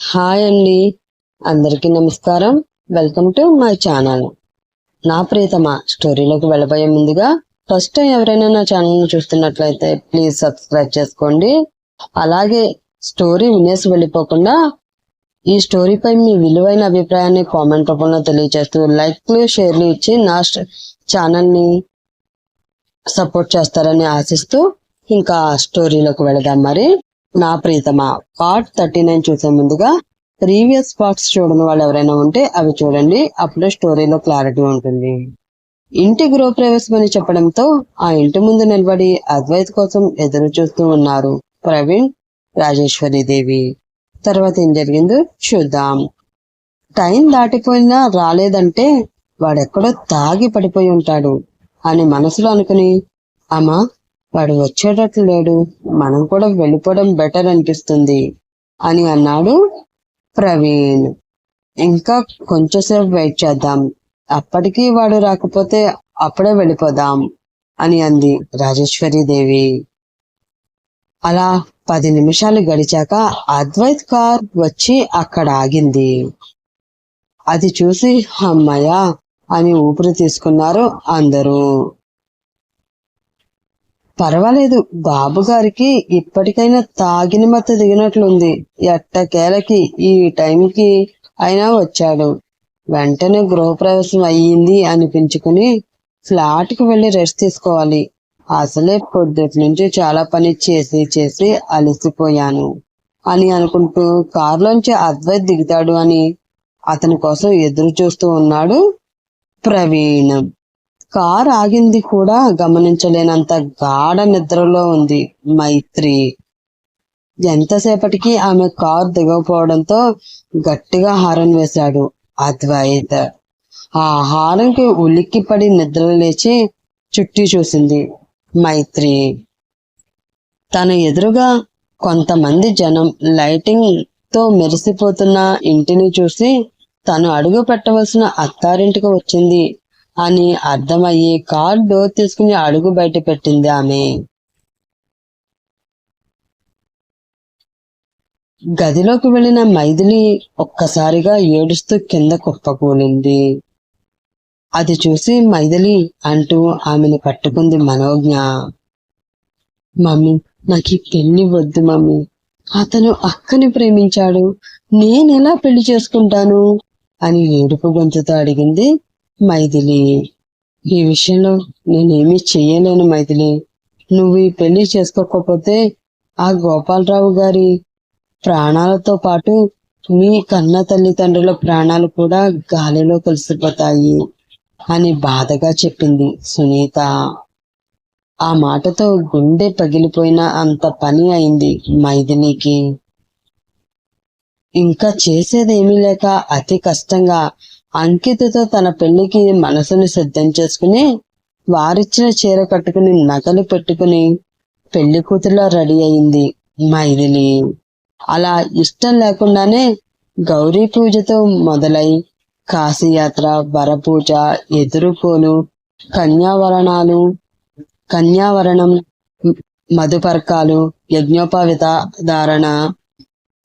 Hi అండి. అందరికీ నమస్కారం. Welcome to my channel. నా ప్రియతమ స్టోరీలోకి వెళ్ళబోయే ముందుగా ఫస్ట్ టైం ఎవరైనా నా ఛానల్ చూస్తున్నట్లయితే ప్లీజ్ సబ్స్క్రైబ్ చేసుకోండి. అలాగే స్టోరీ వినేసి వెళ్ళిపోకుండా ఈ స్టోరీపై మీ విలువైన అభిప్రాయాన్ని కామెంట్ రూపంలో తెలియజేస్తూ లైక్లు షేర్లు ఇచ్చి నా ఛానల్ని సపోర్ట్ చేస్తారని ఆశిస్తూ ఇంకా స్టోరీలోకి వెళదాం మరి. నా ప్రీతమ. పార్ట్ థర్టీ నైన్ చూసే ముందుగా ప్రీవియస్ పార్ట్స్ చూడని వాళ్ళు ఎవరైనా ఉంటే అవి చూడండి. అప్పుడే స్టోరీలో క్లారిటీ ఉంటుంది. ఇంటి గృహప్రవేశం అని చెప్పడంతో ఆ ఇంటి ముందు నిలబడి అద్వైత్ కోసం ఎదురు చూస్తూ ఉన్నారు ప్రవీణ్ రాజేశ్వరి దేవి. తర్వాత ఏం జరిగిందో చూద్దాం. టైం దాటిపోయినా రాలేదంటే వాడెక్కడో తాగి పడిపోయి ఉంటాడు అని మనసులో అనుకుని అమ్మా వాడు వచ్చేటట్లు లేడు. మనం కూడా వెళ్ళిపోవడం బెటర్ అనిపిస్తుంది అని అన్నాడు ప్రవీణ్. ఇంకా కొంచెంసేపు వెయిట్ చేద్దాం. అప్పటికి వాడు రాకపోతే అప్పుడే వెళ్ళిపోదాం అని అంది రాజేశ్వరి దేవి. అలా పది నిమిషాలు గడిచాక అద్వైత్ కార్ వచ్చి అక్కడ ఆగింది. అది చూసి అమ్మయ్య అని ఊపిరి తీసుకున్నారు అందరూ. పర్వాలేదు బాబుగారికి ఇప్పటికైనా తాగిన మత్త దిగినట్లుంది. ఎట్టకేలకి ఈ టైంకి అయినా వచ్చాడు. వెంటనే గృహప్రవేశం అయ్యింది అనిపించుకుని ఫ్లాట్కి వెళ్ళి రెస్ట్ తీసుకోవాలి. అసలే పొద్దుటి నుంచి చాలా పని చేసి చేసి అలసిపోయాను అని అనుకుంటూ కారులోంచి అద్వైత్ దిగుతాడు అని అతని కోసం ఎదురు చూస్తూ ఉన్నాడు ప్రవీణ్. కార్ ఆగింది కూడా గమనించలేనంత గాఢ నిద్రలో ఉంది మైత్రి. ఎంతసేపటికి ఆమె కార్ దిగకపోవడంతో గట్టిగా హారన్ వేశాడు అద్వైత్. ఆ హారంకి ఉలిక్కిపడి నిద్ర లేచి చుట్టి చూసింది మైత్రి. తన ఎదురుగా కొంతమంది జనం లైటింగ్తో మెరిసిపోతున్న ఇంటిని చూసి తను అడుగు పెట్టవలసిన అత్తారింటికి వచ్చింది అని అర్థమయ్యి కార్ డోర్ తీసుకుని అడుగు బయట పెట్టింది ఆమె. గదిలోకి వెళ్ళిన మైథిలి ఒక్కసారిగా ఏడుస్తూ కింద కుప్పకూలింది అది చూసి మైథిలి అంటూ ఆమెను పట్టుకుంది మనోజ్ఞ. మమ్మీ నాకు ఈ పెళ్ళి వద్దు మమ్మీ. అతను అక్కని ప్రేమించాడు. నేనెలా పెళ్ళి చేసుకుంటాను? అని ఏడుపు గొంతుతో అడిగింది మైథిలి ఈ విషయంలో నేనేమీ చెయ్యలేను మైథిలి. నువ్వు ఈ పెళ్ళి చేసుకోకపోతే ఆ గోపాలరావు గారి ప్రాణాలతో పాటు మీ కన్న తల్లిదండ్రుల ప్రాణాలు కూడా గాలిలో కలిసిపోతాయి అని బాధగా చెప్పింది సునీత. ఆ మాటతో గుండె పగిలిపోయిన అంత పని అయింది మైథిలికి. ఇంకా చేసేదేమీ లేక అతి కష్టంగా అంకితతో తన పెళ్ళికి మనసును సిద్ధం చేసుకుని వారిచ్చిన చీర కట్టుకుని నగలు పెట్టుకుని పెళ్ళి కూతురులో రెడీ అయింది మైథిలి. అలా ఇష్టం లేకుండానే గౌరీ పూజతో మొదలై కాశీయాత్ర వరపూజ ఎదురుకోలు కన్యావరణాలు కన్యావరణం మధుపర్కాలు యజ్ఞోపవిత ధారణ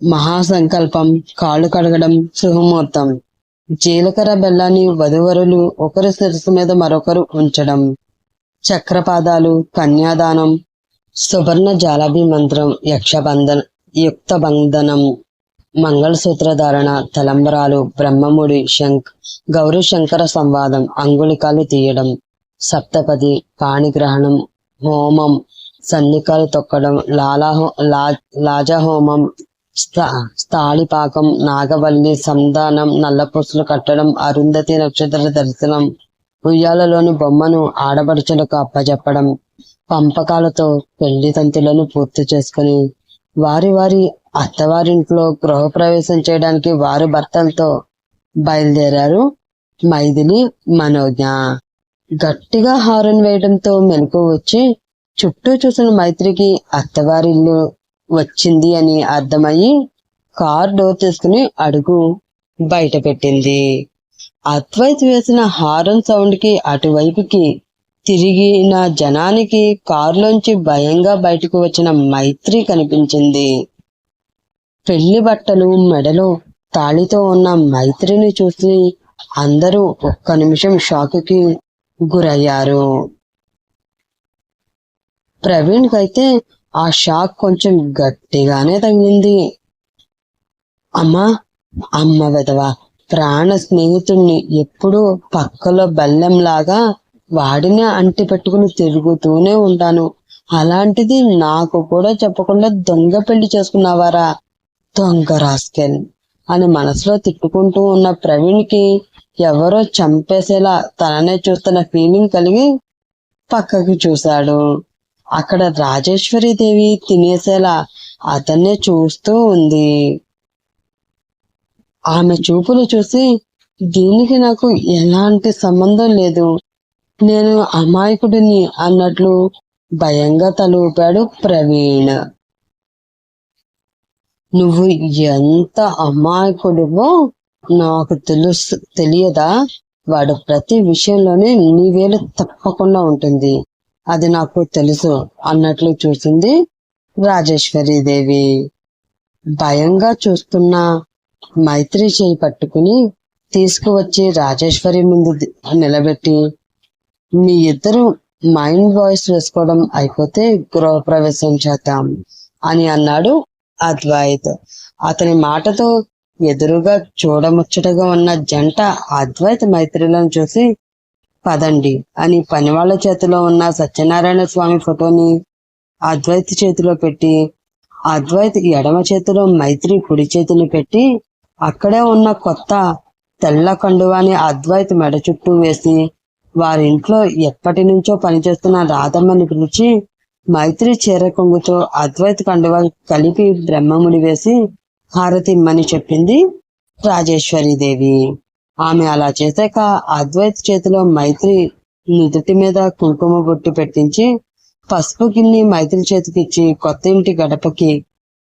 మహాసంకల్పం కాళ్ళు కడగడం శుభముహూర్తం జీలకర్ర బెల్లాన్ని వధువరులు ఒకరి శిరస్సు మీద మరొకరు ఉంచడం. చక్రపాదాలు కన్యాదానం సువర్ణ జాలభి మంత్రం యక్షబంధన యుక్త బంధనం మంగళసూత్ర ధారణ తలంబరాలు బ్రహ్మముడి శంక్ గౌరీ శంకర సంవాదం అంగుళికాలు తీయడం సప్తపది పాణిగ్రహణం హోమం సన్నికాలు తొక్కడం లాలాహో లా లాజహోమం స్థాళిపాకం నాగవల్లి సంధానం నల్లపూసలు కట్టడం అరుంధతి నక్షత్ర దర్శనం ఉయ్యాలలోని బొమ్మను ఆడపడుచులకు అప్పజెప్పడం పంపకాలతో పెళ్ళి తంతులను పూర్తి చేసుకుని వారి వారి అత్తవారింట్లో గృహప్రవేశం చేయడానికి వారి భర్తలతో బయలుదేరారు మైథిలి మనోజ్ఞ. గట్టిగా హారన్ వేయడంతో మెలకు వచ్చి చుట్టూ చూసిన మైత్రికి అత్తవారిల్లు వచ్చింది అని అర్థమయ్యి కార్ డోర్ తీసుకుని అడుగు బయట పెట్టింది. అద్వైత్ వేసిన హారన్ సౌండ్కి అటువైపుకి తిరిగిన జనానికి కారులోంచి భయంగా బయటకు వచ్చిన మైత్రి కనిపించింది. పెళ్ళి బట్టలు మెడలో తాళితో ఉన్న మైత్రిని చూసి అందరూ ఒక్క నిమిషం షాక్కి గురయ్యారు. ప్రవీణ్ కైతే ఆ షాక్ కొంచెం గట్టిగానే తగిలింది. అమ్మా అమ్మ వెదవ ప్రాణ స్నేహితుణ్ణి ఎప్పుడూ పక్కలో బల్లెంలాగా వాడినే అంటి పెట్టుకుని తిరుగుతూనే ఉంటాను. అలాంటిది నాకు కూడా చెప్పకుండా దొంగ పెళ్ళి చేసుకున్నావారా? దొంగ రాస్కెల్ అని మనసులో తిట్టుకుంటూ ఉన్న ప్రవీణ్కి ఎవరో చంపేసేలా తననే చూస్తున్న ఫీలింగ్ కలిగి పక్కకి చూశాడు. అక్కడ రాజేశ్వరి దేవి తినేసేలా అతన్నే చూస్తూ ఉంది. ఆమె చూపులు చూసి దీనికి నాకు ఎలాంటి సంబంధం లేదు. నేను అమాయకుడిని అన్నట్లు భయంగా తలూపాడు ప్రవీణ్. నువ్వు ఎంత అమాయకుడివో నాకు తెలుసు తెలియదా? వాడు ప్రతి విషయంలోనే నీ వేలు తప్పకుండా ఉంటుంది. అది నాకు తెలుసు అన్నట్లు చూసింది రాజేశ్వరి దేవి. భయంగా చూస్తున్న మైత్రి చేయి పట్టుకుని తీసుకువచ్చి రాజేశ్వరి ముందు నిలబెట్టి మీ ఇద్దరు మైండ్ వాయిస్ వేసుకోవడం అయిపోతే గృహప్రవేశం చేద్దాం అని అన్నాడు అద్వైత్. అతని మాటతో ఎదురుగా చూడముచ్చటగా ఉన్న జంట అద్వైత మైత్రులను చూసి పదండి. అని పనివాళ్ళ చేతిలో ఉన్న సత్యనారాయణ స్వామి ఫోటోని అద్వైత్ చేతిలో పెట్టి అద్వైత్ ఎడమ చేతిలో మైత్రి కుడి చేతిని పెట్టి అక్కడే ఉన్న కొత్త తెల్ల కండువాని అద్వైత్ మెడ చుట్టూ వేసి వారింట్లో ఎప్పటి నుంచో పనిచేస్తున్న రాధమ్మని పిలిచి మైత్రి చీర కొంగుతో అద్వైత్ కండువా కలిపి బ్రహ్మముడి వేసి హారతి ఇమ్మని చెప్పింది రాజేశ్వరీదేవి. ఆమె అలా చేశాక అద్వైత్ చేతిలో మైత్రి నుదుటి మీద కుంకుమ బొట్టు పెట్టించి పసుపు గిన్నె మైత్రి చేతికిచ్చి కొత్త ఇంటి గడపకి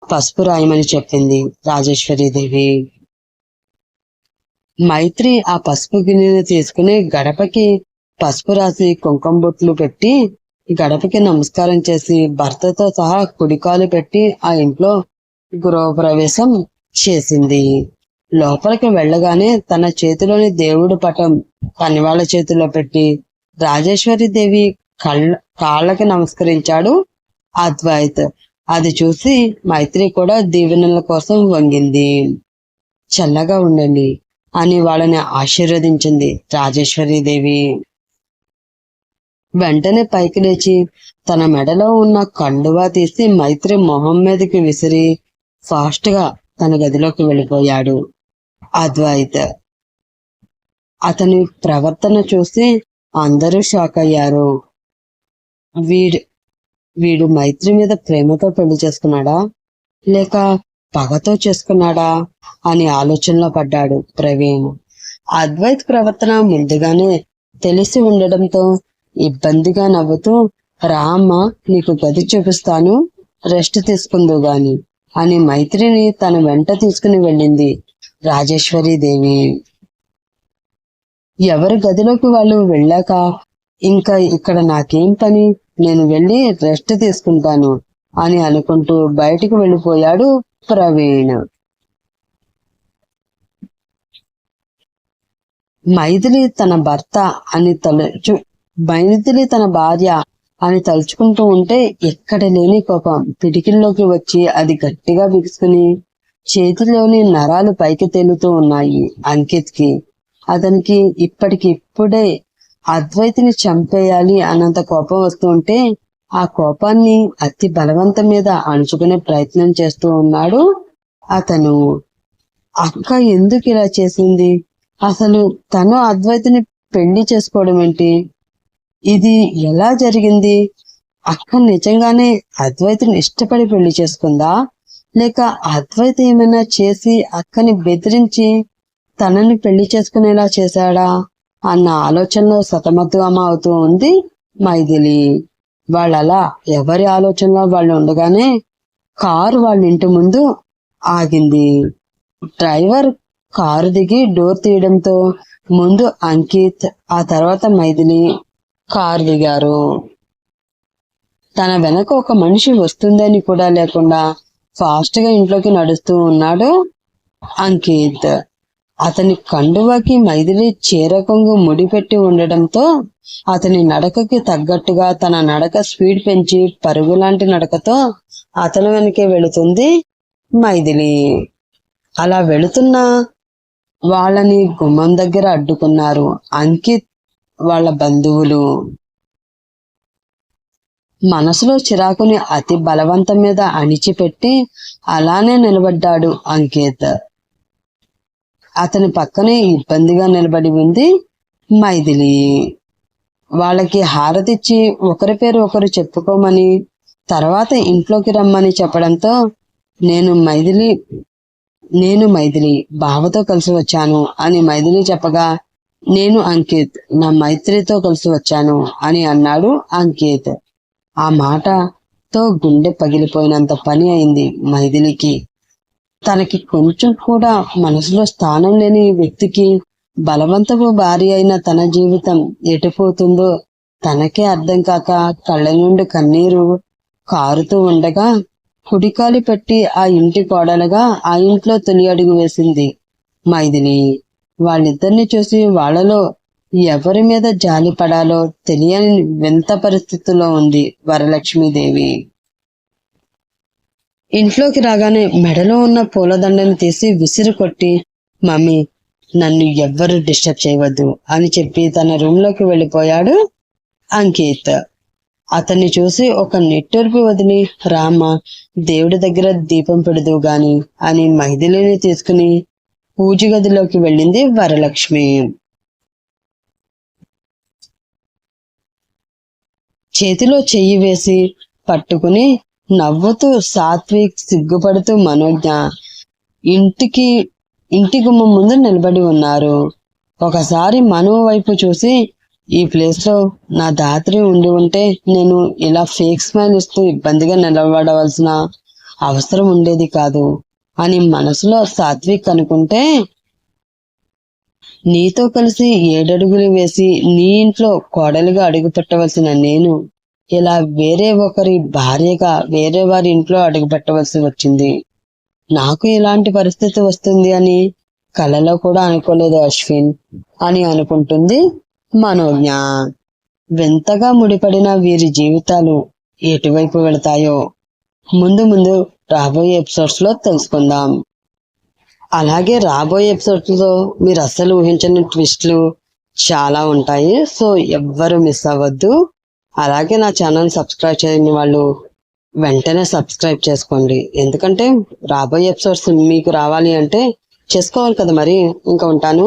పసుపు రాయమని చెప్పింది రాజేశ్వరీదేవి మైత్రి ఆ పసుపు గిన్నెని తీసుకుని గడపకి పసుపు రాసి కుంకుమ బొట్లు పెట్టి గడపకి నమస్కారం చేసి భర్తతో సహా కుడికాలు పెట్టి ఆ ఇంట్లో గృహప్రవేశం చేసింది. లోపలికి వెళ్ళగానే తన చేతిలోని దేవుడు పటం పనివాళ్ళ చేతిలో పెట్టి రాజేశ్వరి దేవి కళ్ళ కాళ్ళకి నమస్కరించాడు అద్వైత్. అది చూసి మైత్రి కూడా దీవెనల కోసం వంగింది. చల్లగా ఉండండి అని వాళ్ళని ఆశీర్వదించింది రాజేశ్వరి దేవి. వెంటనే పైకి లేచి తన మెడలో ఉన్న కండువా తీసి మైత్రి మొహం మీదకి విసిరి ఫాస్ట్గా తన గదిలోకి వెళ్ళిపోయాడు. అద్వైత్. అతని ప్రవర్తన చూసి అందరూ షాక్ అయ్యారు. వీడు వీడు మైత్రి మీద ప్రేమతో పెళ్ళి చేసుకున్నాడా? లేక పగతో చేసుకున్నాడా? అని ఆలోచనలో పడ్డాడు ప్రవీణ్. అద్వైత్ ప్రవర్తన ముందుగానే తెలిసి ఉండడంతో ఇబ్బందిగా నవ్వుతూ రామ్మ నీకు గది చూపిస్తాను రెస్ట్ తీసుకుందు గాని అని మైత్రిని తన వెంట తీసుకుని వెళ్ళింది. రాజేశ్వరి దేవి. ఎవరి గదిలోకి వాళ్ళు వెళ్ళాక ఇంకా ఇక్కడ నాకేం పని? నేను వెళ్ళి రెస్ట్ తీసుకుంటాను అని అనుకుంటూ బయటికి వెళ్ళిపోయాడు ప్రవీణ్. మైథిలి తన భర్త అని తలుచు మైథిలి తన భార్య అని తలుచుకుంటూ ఉంటే ఎక్కడ లేని కోపం. పిడికిల్లోకి వచ్చి అది గట్టిగా బిగుసుకుని చేతిలోని నరాలు పైకి తేలుతూ ఉన్నాయి అంకిత్కి అతనికి ఇప్పటికి ఇప్పుడే అద్వైతిని చంపేయాలి అన్నంత కోపం వస్తుంటే ఆ కోపాన్ని అతి బలవంతం మీద అణుచుకునే ప్రయత్నం చేస్తూ ఉన్నాడు అతను. అక్క ఎందుకు ఇలా చేసింది? అసలు తను అద్వైతిని పెళ్ళి చేసుకోవడం ఏంటి? ఇది ఎలా జరిగింది? అక్క నిజంగానే అద్వైతిని ఇష్టపడి పెళ్ళి చేసుకుందా? లేక అద్వైత ఏమైనా చేసి అక్కని బెదిరించి తనని పెళ్ళి చేసుకునేలా చేశాడా అన్న ఆలోచనలో సతమతం అవుతూ ఉంది మైథిలి. వాళ్ళలా ఎవరి ఆలోచనలో వాళ్ళు ఉండగానే కారు వాళ్ళ ఇంటి ముందు ఆగింది. డ్రైవర్ కారు దిగి డోర్ తీయడంతో ముందు అంకిత్ ఆ తర్వాత మైథిలి కారు దిగారు. తన వెనక ఒక మనిషి వస్తుందని కూడా లేకుండా ఫాస్ట్గా ఇంట్లోకి నడుస్తూ ఉన్నాడు అంకిత్. అతని కండువాకి మైదిలి చీర కొంగు ముడిపెట్టి ఉండడంతో అతని నడకకి తగ్గట్టుగా తన నడక స్పీడ్ పెంచి పరుగు లాంటి నడకతో అతను వెనకే వెళుతుంది మైథిలి అలా వెళుతున్న వాళ్ళని గుమ్మం దగ్గర అడ్డుకున్నారు అంకిత్ వాళ్ళ బంధువులు. మనసులో చిరాకుని అతి బలవంతం మీద అణిచిపెట్టి అలానే నిలబడ్డాడు అంకిత్. అతని పక్కనే ఇబ్బందిగా నిలబడి ఉంది మైథిలి. వాళ్ళకి హారతిచ్చి ఒకరి పేరు ఒకరు చెప్పుకోమని తర్వాత ఇంట్లోకి రమ్మని చెప్పడంతో నేను మైథిలి నేను మైథిలి బావతో కలిసి వచ్చాను అని మైథిలి చెప్పగా నేను అంకిత్ నా మైత్రితో కలిసి వచ్చాను అని అన్నాడు అంకిత్. ఆ మాటతో గుండె పగిలిపోయినంత పని అయింది మైథిలికి. తనకి కొంచెం కూడా మనసులో స్థానం లేని వ్యక్తికి బలవంతపు భార్య అయిన తన జీవితం ఎటుపోతుందో తనకే అర్థం కాక కళ్ళ నుండి కన్నీరు కారుతూ ఉండగా కుడికాలి పెట్టి ఆ ఇంటి కోడలుగా ఆ ఇంట్లో తొలి అడుగు వేసింది మైథిలి. వాళ్ళిద్దరిని చూసి వాళ్ళలో ఎవరి మీద జాలి పడాలో తెలియని వింత పరిస్థితిలో ఉంది వరలక్ష్మీదేవి. ఇంట్లోకి రాగానే మెడలో ఉన్న పూలదండని తీసి విసిరి కొట్టి మమ్మీ నన్ను ఎవ్వరు డిస్టర్బ్ చేయవద్దు అని చెప్పి తన రూమ్లోకి వెళ్ళిపోయాడు అంకిత్. అతన్ని చూసి ఒక నెట్టూర్పు వదిలి రామ దేవుడి దగ్గర దీపం పెడదు గాని అని మైథిలిని తీసుకుని పూజ గదిలోకి వెళ్ళింది వరలక్ష్మి. చేతిలో చెయ్యి వేసి పట్టుకుని నవ్వుతూ సాత్విక్ సిగ్గుపడుతూ మనోజ్ఞ ఇంటికి ఇంటి గుమ్మం ముందు నిలబడి ఉన్నారు. ఒకసారి మనో వైపు చూసి ఈ ప్లేస్లో నా దాత్రి ఉండి ఉంటే నేను ఇలా ఫేక్ స్మైల్ ఇస్తూ ఇబ్బందిగా నిలబడవలసిన అవసరం ఉండేది కాదు అని మనసులో సాత్విక్ అనుకుంటే నీతో కలిసి ఏడడుగులు వేసి నీ ఇంట్లో కోడలుగా అడుగుపెట్టవలసిన నేను ఇలా వేరే ఒకరి భార్యగా వేరే వారి ఇంట్లో అడుగు పెట్టవలసి వచ్చింది. నాకు ఇలాంటి పరిస్థితి వస్తుంది అని కలలో కూడా అనుకోలేదు అశ్విన్ అని అనుకుంటుంది మనోజ్ఞ. వింతగా ముడిపడిన వీరి జీవితాలు ఎటువైపు వెళతాయో ముందు ముందు రాబోయే ఎపిసోడ్స్లో తెలుసుకుందాం. అలాగే రాబోయే ఎపిసోడ్స్లో మీరు అస్సలు ఊహించని ట్విస్ట్లు చాలా ఉంటాయి. సో ఎవ్వరు మిస్ అవ్వద్దు. అలాగే నా ఛానల్ సబ్స్క్రైబ్ చేయని వాళ్ళు వెంటనే సబ్స్క్రైబ్ చేసుకోండి. ఎందుకంటే రాబోయే ఎపిసోడ్స్ మీకు రావాలి అంటే చేసుకోవాలి కదా మరి. ఇంకా ఉంటాను.